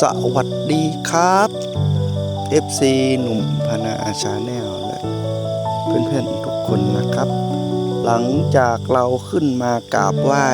สวัสดีครับ FC หนุ่มพนาอาชาแนลและเพื่อนๆทุกคนนะครับ หลังจากเราขึ้นมากราบไหว้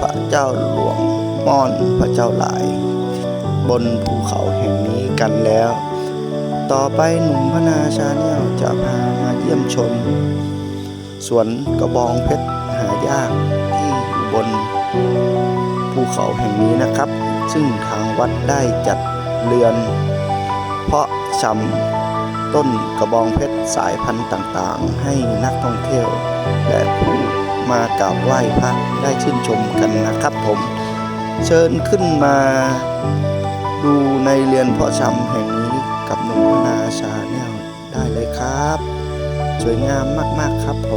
พระเจ้าหลวงม่อนพระเจ้าหลาย บนภูเขาแห่งนี้กันแล้ว ต่อไปหนุ่มพนาชาแนลจะพามาเยี่ยมชม สวนกระบองเพชรหายาก เขาแห่งนี้นะครับ ซึ่งทางวัดได้จัดเรือน เพาะชำต้นกระบองเพชรสายพันธุ์ต่างๆ ให้นักท่องเที่ยว และผู้มากราบไหว้พระได้ชื่นชมกันนะครับผม เชิญขึ้นมาดูในเรือนเพาะชำแห่งนี้กับหนุ่มนาชาแนลได้เลยครับสวยงามมาก ๆ ครับผ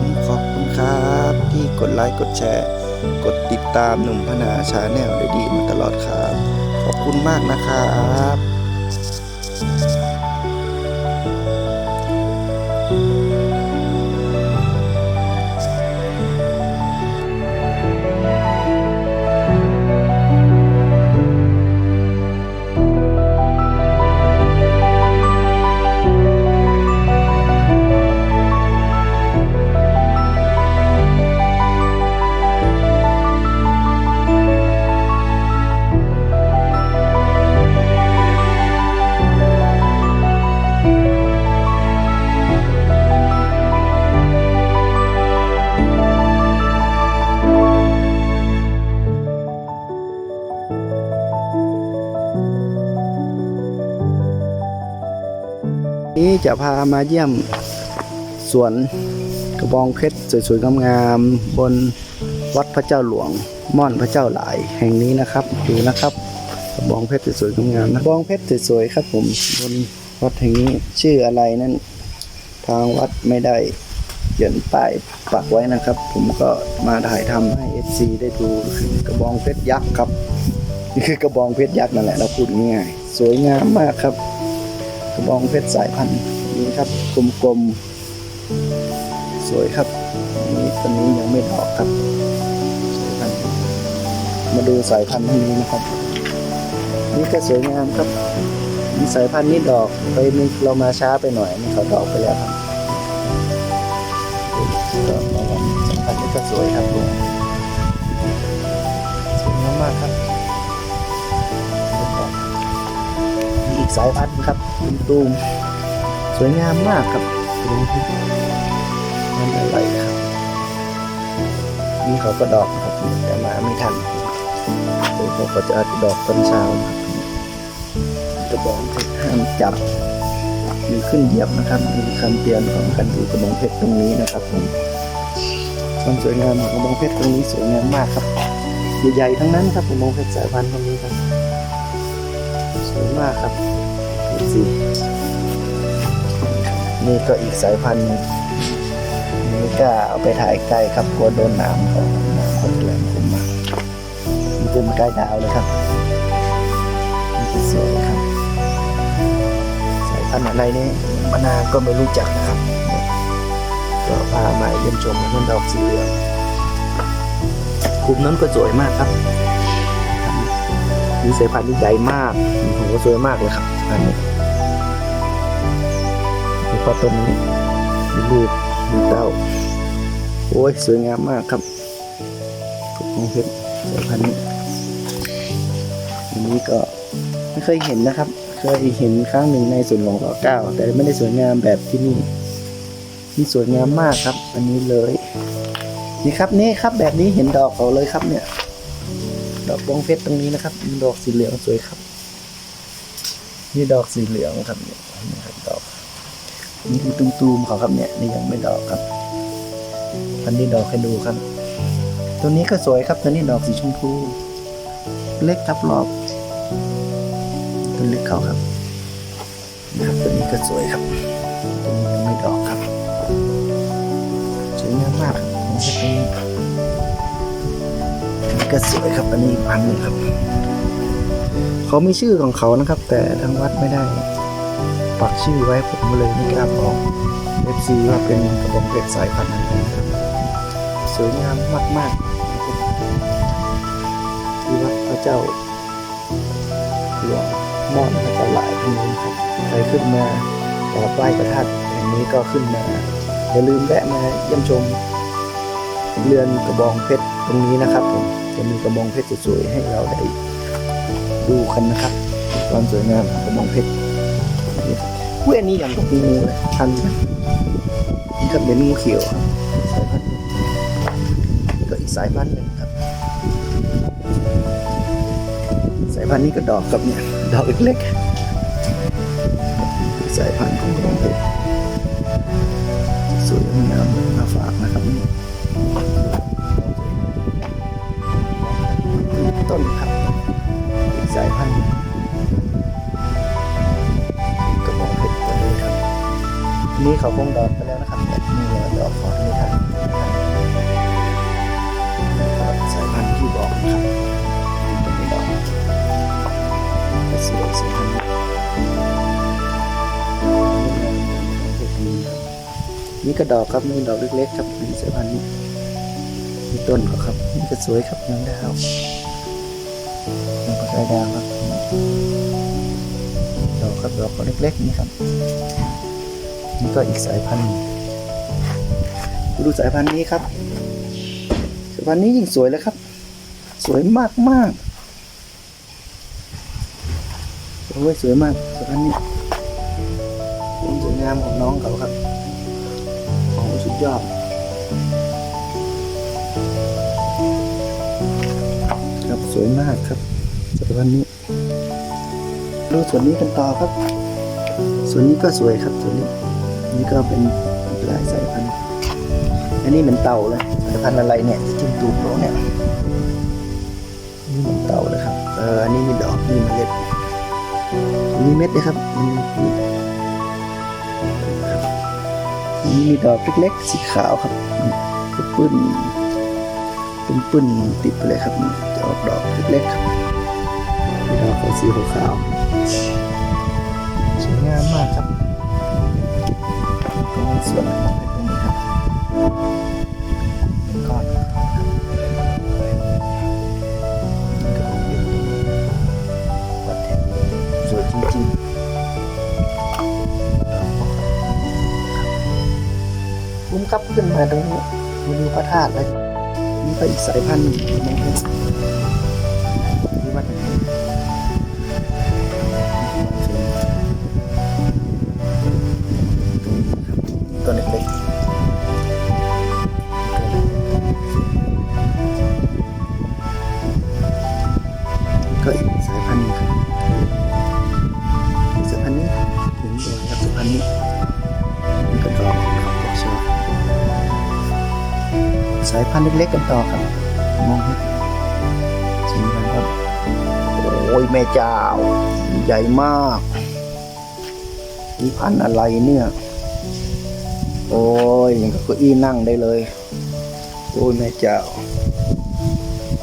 ม ขอบคุณครับ ที่กดไลค์ กดแชร์ กดติดตามหนุ่มพนาชาแนลได้ดีมาตลอดครับ ขอบคุณมากนะครับ นี้จะพามาเยี่ยมสวนกระบองเพชรสวยๆงามๆบนวัดพระเจ้าหลวงม่อนพระเจ้าหลายแห่งนี้นะครับดูนะครับกระบองเพชรสวยๆงามๆนะกระบองเพชรสวยๆครับผมบนวัดแห่งนี้ชื่ออะไรนั้นทางวัดไม่ได้เขียนป้ายปักไว้นะครับ ผมก็มาถ่ายทำให้ FC ได้ดูกระบองเพชรยักษ์ครับนี่คือกระบองเพชรยักษ์นั่นแหละเราพูดง่ายๆสวยงามมากครับ กระบองเพชรสายพันธุ์นี้ครับกลมๆสวยครับนี่ต้นนี้ยังไม่ดอกครับสายพันธุ์มาดูสายพันธุ์ที่นี้นะครับ นี่ก็สวยงามครับมีสายพันธุ์นี้ดอกไปนี่เรามาช้าไปหน่อยนี่เขาดอกไปแล้วครับดอกมาแล้วสายพันธุ์นี้ก็สวยครับผมสวยงมากครับ สายพันธุ์ครับคุณตูมสวยงามมากครับตูมมันอะไรครับนี่เขาก็ดอกครับแต่มาไม่ทันเดี๋ยวเขาก็จะอดดอกต้นเช้าครับกระบองเพชรห้ามจับหรือขึ้นเหยียบนะครับมีคำเตือนของกันดูกระบองเพชรตรงนี้นะครับผมความสวยงามของกระบองเพชรตรงนี้สวยงามมากครับ ใหญ่ๆทั้งนั้นครับกระบองเพชรสายพันธุ์ตรงนี้ครับ สวยมากครับดูสินี่ก็อีกสายพันธุ์นี่ก็เอาไปถ่ายใกล้ครับกลัวโดนน้ำเขาน้ำคนแรงคุมมามันเป็นใกล้ดาวเลยครับนี่คือสวยครับ สายพันธุ์อะไรนี่มานาวก็ไม่รู้จักนะครับ ก็พามาเยี่ยมชมมันดอกสีเหลืองกลุ่มนั้นก็สวยมากครับ มีสายพันธุ์ที่ใหญ่มากผมก็สวยมากเลยครับอันนี้แล้วก็ต้นนี้มีลูกมีเต้า โอ้ยสวยงามมากครับของเพชรสายพันธุ์นี้อันนี้ก็ไม่เคยเห็นนะครับ เคยเห็นครั้งหนึ่งในสวนของรอเก้าแต่ไม่ได้สวยงามแบบที่นี่นี่สวยงามมากครับ อันนี้เลย นี่ครับนี่ครับแบบนี้เห็นดอกเขาเลยครับเนี่ย ดอกบวงเพชรตรงนี้นะครับมีดอกสีเหลืองสวยครับนี่ดอกสีเหลืองครับเนี่ยนี่ครับดอกนี่คือตูมๆเขาครับเนี่ยนี่ยังไม่ดอกครับอันนี้ดอกให้ดูครับตัวนี้ก็สวยครับตัวนี้ดอกสีชมพู เล็กครับรอบตัวเล็กเขาครับนะครับตัวนี้ก็สวยครับตัวนี้ยังไม่ดอกครับสวยงามมากครับนี่ครับตัวนี้นี่ ก็สวยครับอันนี้พันหนึ่งครับ เขามีชื่อของเขานะครับ แต่ทางวัดไม่ได้ ปักชื่อไว้ผมเลยไม่กล้าบอก FC ว่าเป็นกระบองเพชรสายพันธุ์นั้นครับสวยงามมากๆที่วัดพระเจ้าหลวงม่อนพระเจ้าหลายท่นนี้ครับใครขึ้นมากราบไหว้พระธาตุแห่งนี้ก็ขึ้นมาอย่าลืมแวะมาเยี่ยมชมเรือนกระบองเพชรตรงนี้นะครับผม จะมีกระบองเพชรสวยๆให้เราได้ดูกันนะครับความสวยงามของกระบองเพชรเว้ยอันนี้อย่างกับงูเลยพันนะนี่ก็เป็นงูเขียวครับสายพันธุ์นี่ก็อีกสายพันธุ์หนึ่งครับ สายพันธุ์นี้ก็ดอกกับเนี่ยดอกเล็กๆสายพันธุ์ของกระบองเพชร สายพันธุ์กระบอกเพชรตัวนี้ครับนี่เขาคงดอกไปแล้วนะครับแต่นี่เราดอกขอไม่ทันนะครับสายพันธุ์ที่บอกนะครับตัวนี้ดอกก็สวยสวยพันธุ์นี่ก็ดอกครับนี่ดอกเล็กๆครับนี่สายพันธุ์นี้มีต้นก็ครับนี่ก็สวยครับยางดาว แล้วก็สายดาวครับดอกครับดอกก็เล็กๆนี่ครับนี่ก็อีกสายพันธุ์หนึ่งดูสายพันธุ์นี้ครับสายพันธุ์นี้ยิ่งสวยเลยครับ สวยมากมากๆโอ้ยสวยมากสายพันธุ์นี้ความสวยงามของน้องเขาครับโอ้โหสุดยอดครับสวยมากครับ สวยวันนี้ดูส่วนนี้กันต่อครับ ส่วนนี้ก็สวยครับส่วนนี้ นี่ก็เป็นหลายสายพันธุ์อันนี้เหมือนเต่าเลยสายพันธุ์อะไรเนี่ยจิ้มตูดโลเนี่ยนี่เหมือนเต่าเลยครับเอออันนี้มีดอกมีเมล็ดมีเม็ดนะครับมีมีครับนี่มีดอกเล็กๆสีขาวครับเป็นปื้นเป็นปื้นติดไปเลยครับนี่จะออกดอกเล็กๆครับ มีดอกของสีขาวๆสวยงามมากครับตรงนี้ส่วนของเพชรตรงนี้ครับเป็นก้อนนี่ก็ของเพชรวัดแห่งนี้สวยจริงๆดอกของคุ้มครับขึ้นมาตรงนี้มาดูพระธาตุเลยนี่ก็อีกสายพันธุ์หนึ่งมองเห็ายพันธุ์เล็กๆกันต่อครับ มองเห็นสีมันครับ โอ้ยแม่เจ้า ใหญ่มากนี่พันธุ์อะไรเนี่ย โอ้ยอย่างกับเก้าอี้นั่งได้เลย โอ้ยแม่เจ้า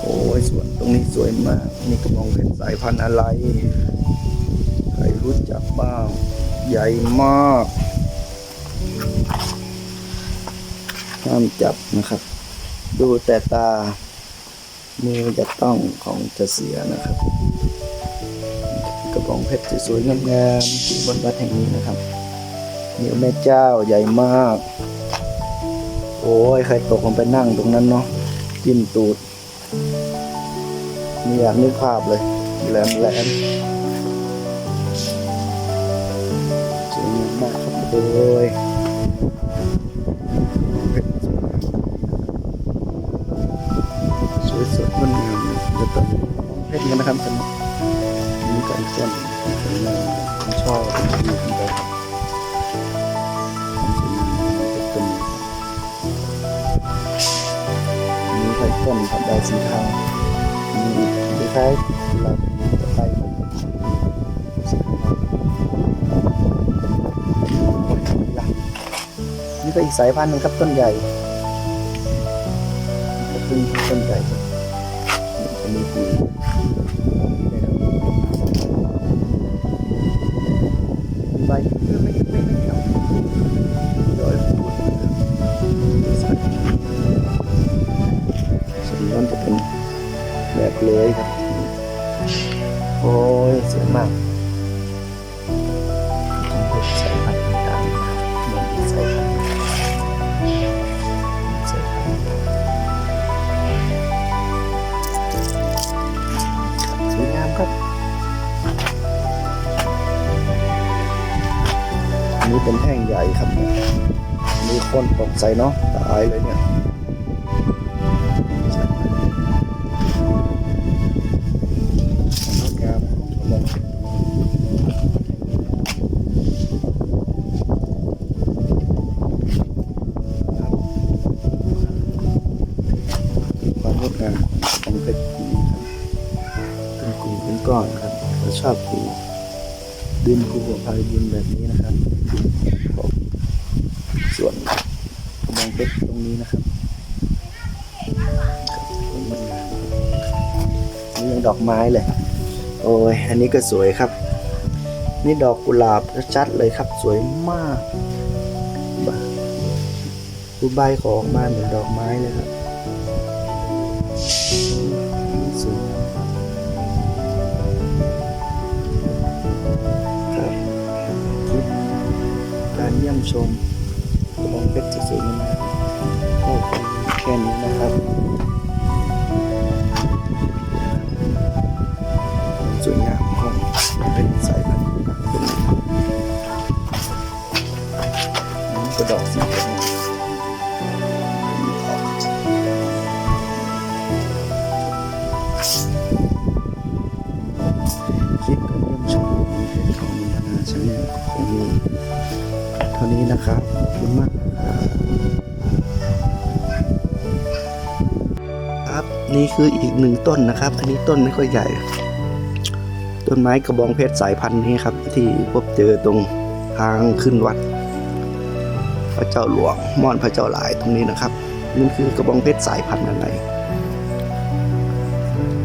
โอ้ยสวนตรงนี้สวยมาก นี่ก็มองเป็นสายพันธุ์อะไร ใครรู้จักบ้าง ใหญ่มากห้ามจับนะครับ ดูแต่ตา มือจะต้องของจะเสียนะครับ กระบองเพชรสวยๆงามๆที่บนวัดแห่งนี้นะครับเดี๋ยวแม่เจ้าใหญ่มาก โอ้ยใครตกลงไปนั่งตรงนั้นเนาะจิ้มตูดไม่อยากนึกภาพเลยแหลมแหลมสวยงามมากครับโอ้ย สายพันธุ์หนึ่งครับต้นใหญ่ขึ้นต้นใหญ่ครับจะมีปีมีใบไม่ไม่ไม่ครับดอยฟูดส่วนส่วนนั้นจะเป็นแบบเลยครับ โอ้ยสวยมาก เป็นแท่งใหญ่ครับ มีคนตกใส่เนาะตายเลยเนี่ยงดงามมองความงามของเพชรนี้ครับเป็นกลุ่มเป็นก้อนครับราชอบกลุ่ม ดินภูเขาไฟดินแบบนี้นะครับผมส่วนกระบองเพชรตรงนี้นะครับนี่ยังดอกไม้เลย โอ้ย อันนี้ก็สวยครับ นี่ดอกกุหลาบชัดเลยครับ สวยมากบะดูใบขอออกมาเหมือนดอกไม้เลยครับ ชมกระบองเพชรสวยๆงามๆก็แค่นี้นะครับ สวยงามของเป็นสายพันธุ์เป็นนี่ก็ดอกสีแดงคลิปการเยี่ยมชมของมินทนาชาแนลก็คงมี ท่านี้นะครับขอบคุณมากครับนี่คืออีกหนึ่งต้นนะครับ อันนี้ต้นไม่ค่อยใหญ่ ต้นไม้กระบองเพชรสายพันธุ์นี้ครับ ที่พบเจอตรงทางขึ้นวัด พระเจ้าหลวงม่อนพระเจ้าหลายตรงนี้นะครับมันคือกระบองเพชรสายพันธุ์อะไร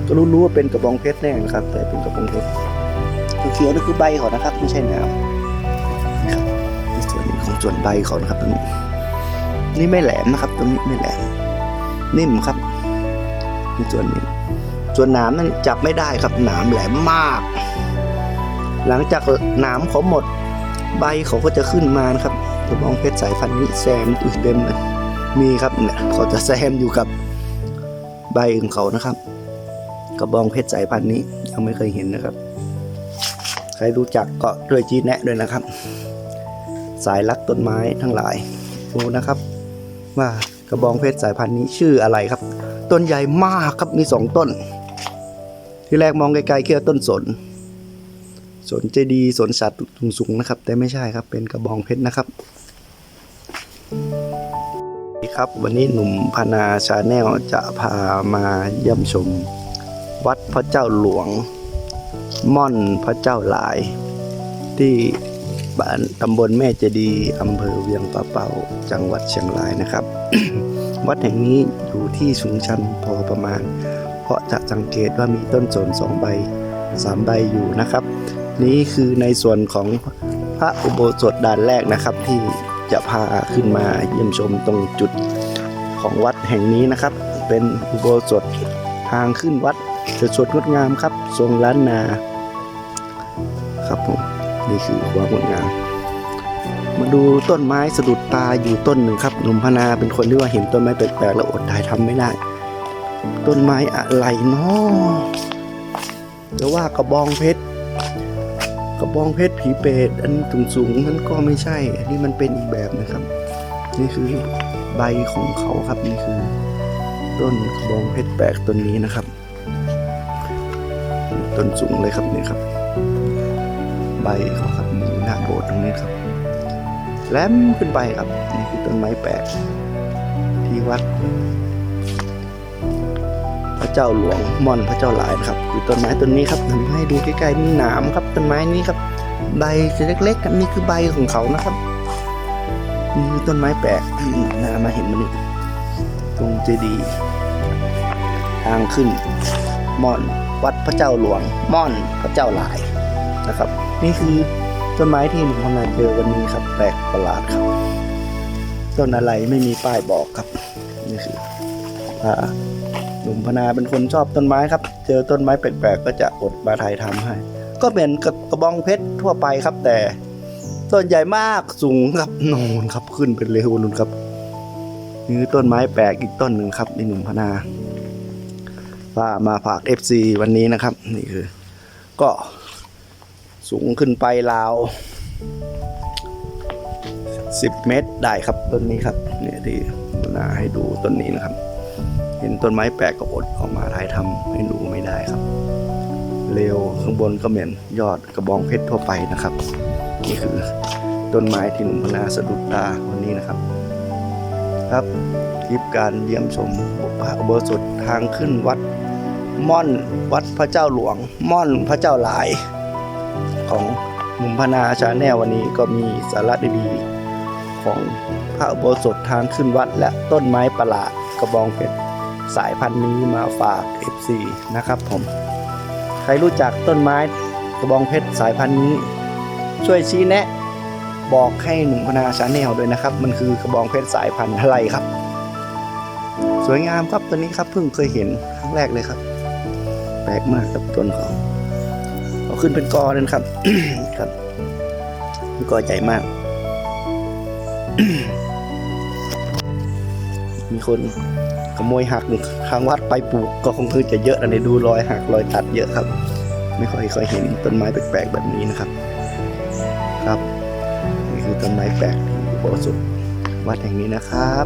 ก็รู้ๆว่าเป็นกระบองเพชรแน่นะครับ แต่เป็นกระบองเพชรเขียวๆนี่คือใบเขานะครับ ไม่ใช่แนวนะครับใน ส่วนใบเขานะครับตรงนี้ นี่ไม่แหลมนะครับ ตรงนี้ไม่แหลม นิ่มครับในส่วนนี้ ส่วนหนามนั้นจับไม่ได้ครับหนามแหลมมาก หลังจากหนามเขาหมด ใบเขาก็จะขึ้นมานะครับกระบองเพชรสายพันธุ์นี้แซมอยู่เต็มเลยมีครับเนี่ยเขาจะแซมอยู่กับใบของเขานะครับ กระบองเพชรสายพันธุ์นี้ยังไม่เคยเห็นนะครับ ใครรู้จักก็ด้วยจีแนะด้วยนะครับ สายรักต้นไม้ทั้งหลายดูนะครับ ว่ากระบองเพชรสายพันธุ์นี้ชื่ออะไรครับ ต้นใหญ่มากครับมีสองต้น ที่แรกมองไกลๆแค่ต้นสน สนเจดีสนสัตว์สูงๆนะครับ แต่ไม่ใช่ครับเป็นกระบองเพชรนะครับครับวันนี้หนุ่มพนาชาแนลจะพามาเยี่ยมชม วัดพระเจ้าหลวง ม่อนพระเจ้าหลายที่ บ้านตำบลแม่เจดีย์อำเภอเวียงป่าเปาจังหวัดเชียงรายนะครับ วัดแห่งนี้อยู่ที่สูงชันพอประมาณ เพราะจะสังเกตว่ามีต้นสนสองใบสามใบอยู่นะครับ นี่คือในส่วนของพระอุโบสถด้านแรกนะครับที่จะพาขึ้นมาเยี่ยมชมตรงจุดของวัดแห่งนี้นะครับ เป็นอุโบสถทางขึ้นวัดจะสดงดงามครับ ทรงล้านนา ครับผม นี่คือความงดงามมาดูต้นไม้สะดุดตาอยู่ต้นหนึ่งครับหนุ่มพนาเป็นคนที่ว่าเห็นต้นไม้แปลกๆแล้วอดถ่ายทำไม่ได้ ต้นไม้อะไรเนาะจะว่ากระบองเพชรกระบองเพชรผีเปรตอันสูงๆนั้นก็ไม่ใช่ อันนี้มันเป็นอีกแบบนะครับ นี่คือใบของเขาครับนี่คือ ต้นกระบองเพชรแปลกต้นนี้นะครับ ต้นสูงเลยครับนี่ครับ ใบเขาครับมีหน้าโบสถ์ตรงนี้ครับแหลมขึ้นไปครับ นี่คือต้นไม้แปลกที่วัด พระเจ้าหลวงม่อนพระเจ้าหลายครับ คือต้นไม้ต้นนี้ครับทำให้ดูใกล้ๆมีหนามครับต้นไม้นี้ครับ ใบจะเล็กๆครับนี่คือใบของเขานะครับนี่ต้นไม้แปลกที่นามาเห็นมันนี่ตรงเจดีย์ทางขึ้นม่อนวัดพระเจ้าหลวงม่อนพระเจ้าหลายนะครับ นี่คือต้นไม้ที่หนุ่มพนาเจอวันนี้ครับ แปลกประหลาดครับ ต้นอะไรไม่มีป้ายบอกครับ นี่คือพาหนุ่มพนาเป็นคนชอบต้นไม้ครับ เจอต้นไม้แปลกๆก็จะอดมาถ่ายทำให้ ก็เหมือนกับกระบองเพชรทั่วไปครับ แต่ต้นใหญ่มากสูงครับนูนครับขึ้นเป็นเร็วนูนครับนี่คือต้นไม้แปลกอีกต้นหนึ่งครับในหนุ่มพนาว่ามาฝาก FC วันนี้นะครับ นี่คือ ก็ สูงขึ้นไปราว 10 เมตรได้ครับต้นนี้ครับเนี่ยที่นาให้ดูต้นนี้นะครับ เห็นต้นไม้แปลกก็อดออกมาถ่ายทำให้ดูไม่ได้ครับ เร็วข้างบนก็เหมือนยอดกระบองเพชรทั่วไปนะครับ นี่คือต้นไม้ที่หนุ่มพนาสะดุดตาวันนี้นะครับ ครับคลิปการเยี่ยมชมพระอุโบสถทางขึ้นวัดม่อนวัดพระเจ้าหลวง ม่อนพระเจ้าหลาย ของหนุ่มพนาชาแนลวันนี้ก็มีสาระดีๆของพระอุโบสถทางขึ้นวัด และต้นไม้ประหลาดกระบองเพชรสายพันธุ์นี้มาฝาก FC นะครับผม ใครรู้จักต้นไม้กระบองเพชรสายพันธุ์นี้ ช่วยชี้แนะ บอกให้หนุ่มพนาชาแนลด้วยนะครับ มันคือกระบองเพชรสายพันธุ์อะไรครับ สวยงามครับตัวนี้ครับเพิ่งเคยเห็นครั้งแรกเลยครับ แปลกมากครับต้นเขา เอาขึ้นเป็นกอนั่นครับครับเป็นกอใหญ่มาก มีคนขโมยหักทางวัดไปปลูกก็คงคือจะเยอะนะเนี่ยดูรอยหักรอยตัดเยอะครับ ไม่ค่อยเคยเห็นต้นไม้แปลกๆแบบนี้นะครับ ครับนี่คือต้นไม้แปลกที่อุโบสถวัดแห่งนี้นะครับ